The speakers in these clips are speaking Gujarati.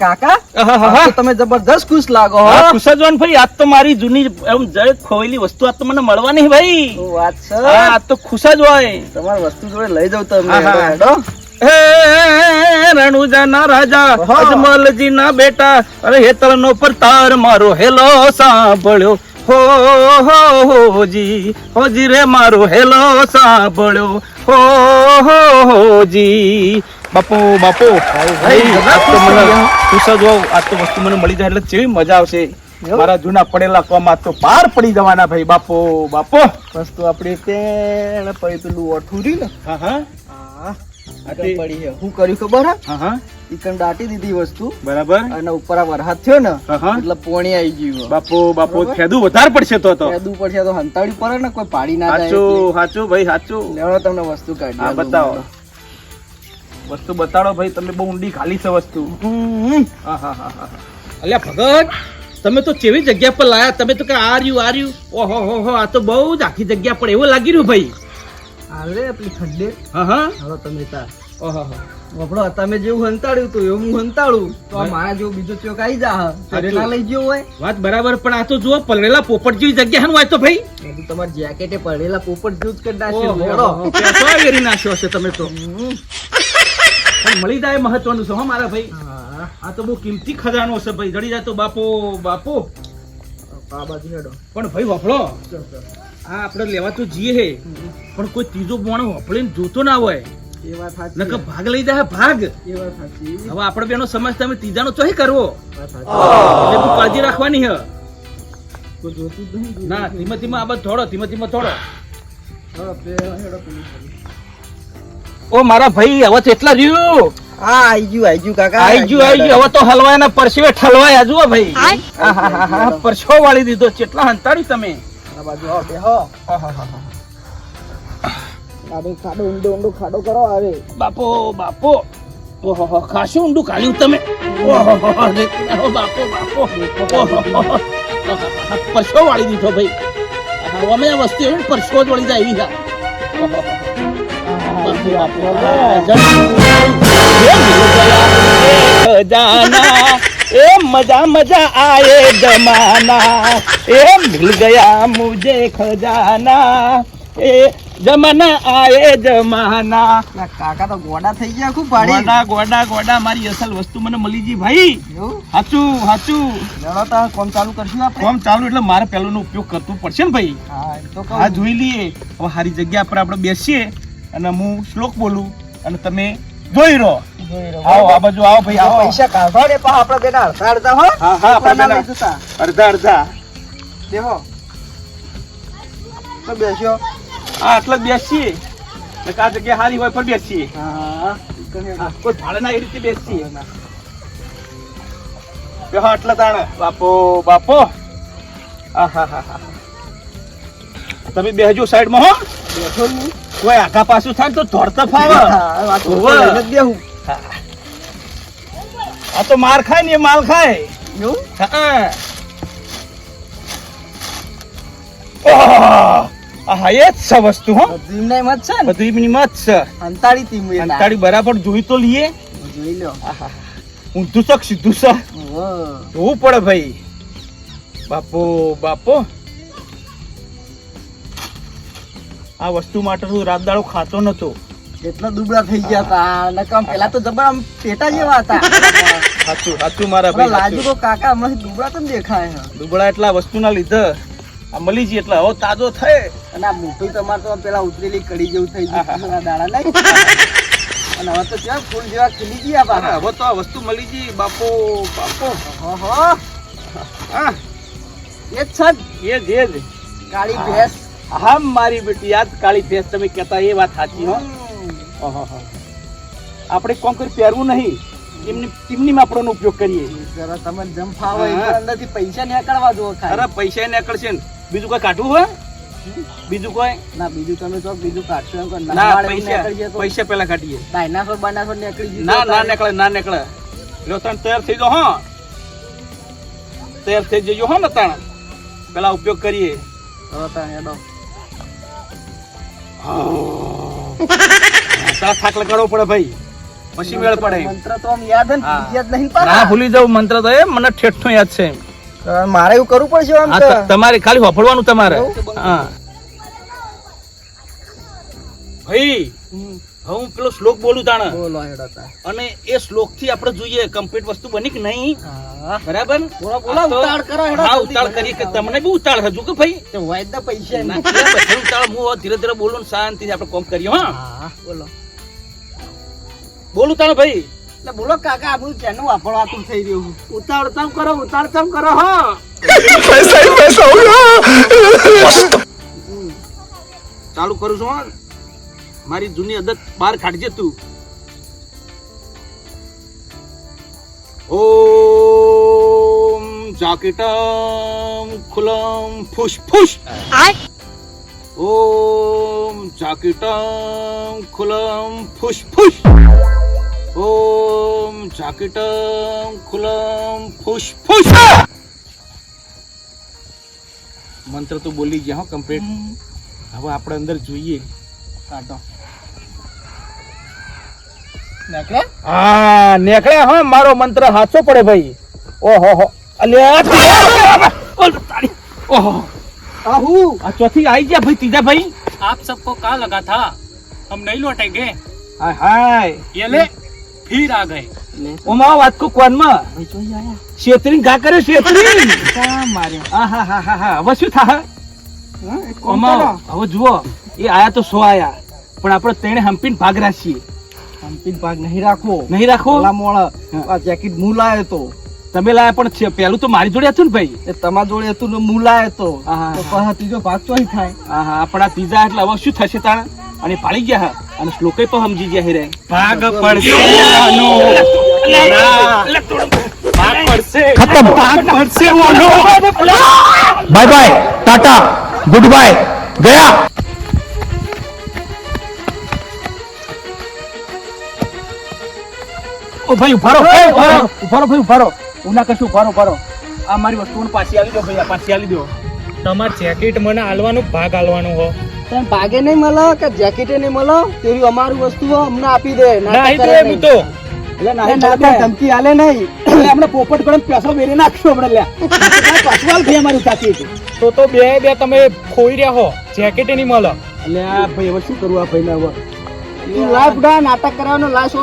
કાકા. તમે જબરદસ્ત ખુશ લાગો ખુશ જ ભાઈ. આજ તો મારી જૂની એમ જળ વસ્તુ. આજ તો મને મળવાની ભાઈ. વાત છે? આજ તો ખુશ જ હોય. તમારી વસ્તુ જોડે લઈ જાઉં તમે આહા. હેડો, હેડો. હે રણુજાના રાજા અજમલજી ના બેટા. અરે હેતળનો પરતાર મારો હેલો સાંભળ્યો. હો હો હોજી હોજી રે મારો હેલો સાંભળ્યો. હો હો હોજી બાપુ બાપુ. ખુશ જ આજ તો વસ્તુ મને મળી જાય એટલે કેવી મજા આવશે. મારા જૂના પડેલા કોમાં તો પાર પડી જવાના ભાઈ બાપો બાપો. વસ્તુ આપણી તેણ પછી પેલું ઓઠું રહ્યું ને? હા હા. હા આ તે- પડી છે. શું કર્યું ખબર હા? હા ઈકણ દાટી દીધી વસ્તુ. બરાબર. અને ઉપર આ વરસાદ થયો ને એટલે પોણી આવી ગયું બાપો બાપો. ખેદું વધારે પડશે તો તો. પડશે તો હંતાડી પડે ને કોઈ પાડી ના જાય સાચું સાચું ભાઈ સાચું. લેવડો તમને વસ્તુ કાઢી બતાવો. વસ્તુ બતાડો ભાઈ તમે બહુ ઊંડી ખાલી છે વસ્તુ. અલ્યા ભગત તમે તો કેવી જગ્યા પર લાયા તમે તો કે આ રહ્યું આ રહ્યું ઓહો હો હો આ તો બહુ જ આખી જગ્યા પર એવું લાગી રહ્યું ભાઈ હાલે પેલી ખંડે હા હા હવે તમે તાર ઓહો હો. તમે જેવું હંતાડ્યું તું એવું હું હંતાડું તો. મારા જેવું બીજો ચોક આવી જા ના લઈ ગયો હોય વાત બરાબર પણ આ તો જુઓ પલળેલા પોપટ જેવી જગ્યા હોય તો ભાઈ તમારે તમારા જેકેટે પડેલા પોપટ જેવું જ કરી નાખ્યું. હો. નાખ્યો હશે તમે તો. પણ મળી જાય મહત્વનું છે હો મારા ભાઈ. આ તો બહુ કિંમતી ખજાનો છે ભાઈ. જડી જાય તો બાપો બાપો. પણ ભાઈ વફળો. આ આપણે લેવા તો જઈએ હે. પણ કોઈ ત્રીજો માણસ વફળીને જોતો ના હોય. એ વાત સાચી. નકર ભાગ લઈ જાય ભાગ. એ વાત સાચી. હવે આપણે બેનો સમાજ તમે ત્રીજાનો ચોહી કરવો? એટલે કાળજી રાખવાની હે. ના ધીમે ધીમે આ બધું થોડો ધીમે ધીમે થોડો ઓ મારા ભાઈ હવે તો એટલા રહ્યું. હા આઈ ગયું આઈ ગયું કાકા. આઈ ગયું આઈ ગયું. હવે તો હલવાના પરસેવે ઠલવાયા જુઓ ભાઈ. વાળી દીધો. કેટલા હંતાડી તમે. આ બાજુ આવો, બેહો. ખાડો ખાડો ઊંડો ઊંડો ખાડો કરો આવે. બાપો બાપો. ઓહો ખાસું ઊંડું કાઢ્યું તમે? ઓહો બાપો બાપો. પરસો વાળી દીધો ભાઈ. અમે આ વસ્તુ પરસો જ વળી જાય એવી. ઓહો, બાપો, બાપો. આ જલ- જાના એ મજા મજા આયે જમાના એ મિલ ગયા મુજે ખજાના એ જમાના આયે જમાના કાકા તો ગોડા થઈ ગયા ખૂબ પાડી ગોડા ગોડા ગોડા મારી અસલ વસ્તુ મને મળી ગઈ ભાઈ. હાચું સાચું લેવડો તો કોમ ચાલુ કરશું આપણે? કોમ ચાલુ એટલે મારે પેલું ઉપયોગ કરવું પડશે ને ભાઈ. હા તો કહું. આ જોઈ લઈએ. હવે સારી જગ્યા પર આપણે બેસીએ. અને હું શ્લોક બોલું અને તમે જોઈ રહો. આવો આ બાજુ આવો ભાઈ આવો. પૈસા કાઢો ને પા આપણે બેટા અડધા અડધા હો. હા, હા, આપણે બેટા. અડધા અડધા. દેવો. તો બેસ્યો. હા આટલા બેસીએ. એટલે આ જગ્યા સારી હોય પણ બેસીએ. હા કોઈ ભાડે ના એ રીતે બેસીએ. બેહો આટલા તાણે. બાપો બાપો. તમે બેહજો સાઈડમાં હો. બેઠો કોઈ આખા પાછું થાય તો ફાવે. તો બેહું. આ તો માર ખાય ને માલ ખાય? હા. એ જ છે વસ્તુ હો. બધું એમના છે ને? બધું એમની મત છે. અંતાળી તી અંતાળી બરાબર જોઈ તો લઈએ. જોઈ લો ઊંધું સીધું જોવું પડે ભાઈ. બાપો બાપો. આ વસ્તુ માટે હું રાત દાડો ખાતો નતો. એટલા દુબળા થઈ ગયા તા નકામ પેલા તો જબર આમ પેટા જેવા હતા. સાચું સાચું મારા ભાઈ લાજુ કો કાકા હમણાં દુબળા તો દેખાય દુબળા એટલા વસ્તુના લીધે આ મળી જઈ એટલે હવે તાજો થાય. અને આ મોટું તમારે તો પેલા ઉતરેલી કડી જેવું થઈ ગયું. દાડા નહીં? અને હવે તો ત્યાં ફૂલ જેવા ખીલી ગયા બાપા? હવે તો આ વસ્તુ મળી ગઈ બાપો બાપો. ઓહો. હા. એ જ છે એ જ એ જ. કાળી ભેંસ. હા મારી બેટી યાદ કાળી ભેંસ તમે કહેતા એ વાત સાચી હો. આપણે કોમ કરી પહેરવું નહીં. એમની એમની આપણો ઉપયોગ કરીએ. જરા તમે જમ ફાવે હા. એટલે અંદરથી પૈસા નીકળવા દો અરે પૈસા નીકળશે ને. બીજું કોઈ કાઢવું હોય? બીજું કોઈ? ના બીજું તમે તો બીજું કાઢશો એમ કોઈ ના પૈસા પૈસા પેલા કાઢીએ. ડાયનાસોર બાયનાસોર નીકળી ના ના નીકળે ના નીકળે. જો તણ તૈયાર થઈ જો હા. તૈયાર થઈ જજો હો ને તાણ. પેલા ઉપયોગ કરીએ. હવે તારે હેડો. તારા થાક લગાડવો પડે ભાઈ. પછી મેળ પડે મંત્ર તો આમ યાદ જ નહીં. ના ભૂલી જાવ મંત્ર તો એ મને ઠેઠું યાદ છે મારે એવું કરવું પડશે આમ તો. તમારે ખાલી હોફળવાનું તમારે. હા. ભાઈ હું પેલો શ્લોક બોલું તાણે. બોલો હેડો અને એ શ્લોકથી આપણે જોઈએ કમ્પ્લીટ વસ્તુ બની કે નહીં. બરાબર? બોલો, બોલો, ઉતાળ કરો, હેડો, હા ઉતાળ કરી કે તમને બી ઉતાળ હજુ કે ભાઈ? તે વાયદા પૈસા ના, પછી ઉતાળ હું ધીરે ધીરે બોલું ને શાંતિથી આપણે કોમ કરીએ હા. બોલો. બોલું તાણે ભાઈ. એટલે બોલો કાકા આપણું ચેનું વાપરવાતું થઈ રહ્યું? ઉતાળ તમ કરો ઉતાળ તમ કરો હા. ચાલુ કરું છું હા. મારી જૂની આદત બહાર કાઢજે તું. ઓમ જાકીટમ ખુલમ ફુશ ફુશ. ઓમ જાકીટમ ખુલમ ફુશ ફુશ. ઓમ જાકીટમ ખુલમ ફુશ ફુશ. મંત્ર તો બોલી ગયા હો કમ્પ્લીટ હવે આપણે અંદર જોઈએ. કાઢો. નેકળે? હા નેકળે હા મારો મંત્ર હાચો પડે ભાઈ. ઓહો હો. અલ્યા ઓલ તારી ઓહો આહુ આ ચોથી આવી ગયા ભાઈ ત્રીજા ભાઈ आप सबको कहा लगा था हम नहीं लौटेंगे હાય હાય ये ले फिर आ गए ઓમાં વાત કો કોનમાં ભાઈ જોઈ આયા શેતરી ઘા કરે શેતરી કા માર્યો આ હા હા હા હા હવે શું થાય હા, એક કામ ઓમાં કરો. હવે જુઓ એ આયા તો સો આયા પણ આપણે તેને હંપીને ભાગ રાખીએ હમ્પીન ભાગ નહીં રાખવો નહીં રાખો ઓલા મોળ આ જેકેટ હું લાયો તો તમે લાયા પણ છે. પેલું તો મારી જોડે હતું ને ભાઈ. એ તમારા જોડે હતું ને હું લાયો તો. ત્રીજો ભાગ ચોઈ થાય. હા હા આ ત્રીજા એટલે હવે શું થશે તાણ? અને પાડી ગયા અને શ્લોકે પણ સમજી ગયા વાનો ભાગ પડશે ખતમ. ભાગ પડશે bye bye tata good bye ગયા. ઓ ભાઈ ઉભારો ઉભારો ઉભારો ભાઈ ઉભારો ઉના કશું ઉભારો ઉભારો આ મારી વસ્તુઓને પાછી આવી દો ભાઈ પાછી આવી દો. તમાર જેકેટ મને આલવાનું ભાગ આલવાનું હો. તને ભાગે નહીં મળે કે જેકેટે નહીં મળે? તેવી અમારું વસ્તુ અમને આપી દે. નહીં તો. ધમકી આલે નહીં. આપણે પોપટ ગળે પેસો વેરી નાખશું આપણે લ્યા. પાછું આલ અમારી સાચી તો તો બે બે તમે ખોઈ રહ્યા હો. જેકેટ નહીં મળે. એટલે આ ભાઈ હવે શું કરવું આ ભાઈ હવે? તું બુડા નાટક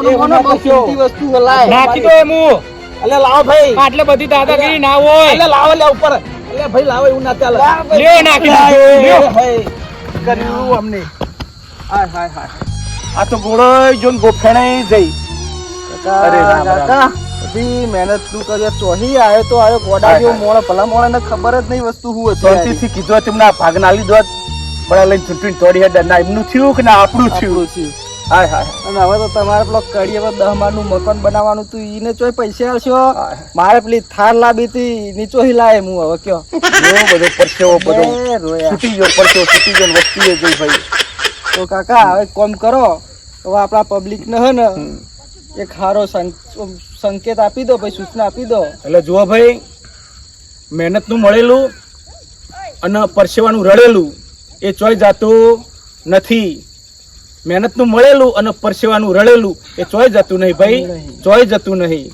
બહુ નાટક જો. કિંમતી વસ્તુ નાખી દો એમ હું. એટલે લાવો ભાઈ. આટલે બધી દાદાગીરી ના હોય. એટલે લાવો લે ઉપર. એટલે ભાઈ લાવો એવું ના ચાલે. લે નાખી દીધું. ભાઈ. કર્યું અમને. હાય હાય હાય આ તો ગોળો જોન ગોફેણે જઈ. કાકા, અરે. કાકા, બધી મહેનત તું કર્યો ચોહી આવ્યો તો આવ્યો ગોડા જેવો હાય. ભલા ભલા મોણાને ખબર જ નહીં વસ્તુ હું હતી શાંતિથી કીધું તમને આ ભાગ ના લીધો બડા લઈને ચૂંટણી તોડી હેડ. ના એમનું થયું કે ના? આપણું થયું? આપણું થયું. હાય હાય. અને હવે તો તમારે પેલો કડીએ દહ માળનું મકાન બનાવવાનું તું ઈને ચોય પૈસા આલશો? મારે પેલી થાર લાવી હતી નીચો હિલાય હું હવે કયો. એવો બધો પરસેવો બધો છૂટી ગયો પરસેવો છૂટી ગયો વસ્તી ગઈ ભાઈ. તો કાકા હવે કોમ કરો. તો આપણા પબ્લિક ને હે ને એક સારો સંકેત આપી દો ભાઈ સૂચના આપી દો. એટલે જુઓ ભાઈ મહેનતનું મળેલું અને પરસેવાનું રડેલું એ ચોય જાતું નથી. મહેનતનું મળેલું અને પરસેવાનું રડેલું એ ચોય જતું નહીં ભાઈ ચોય જતું નહીં.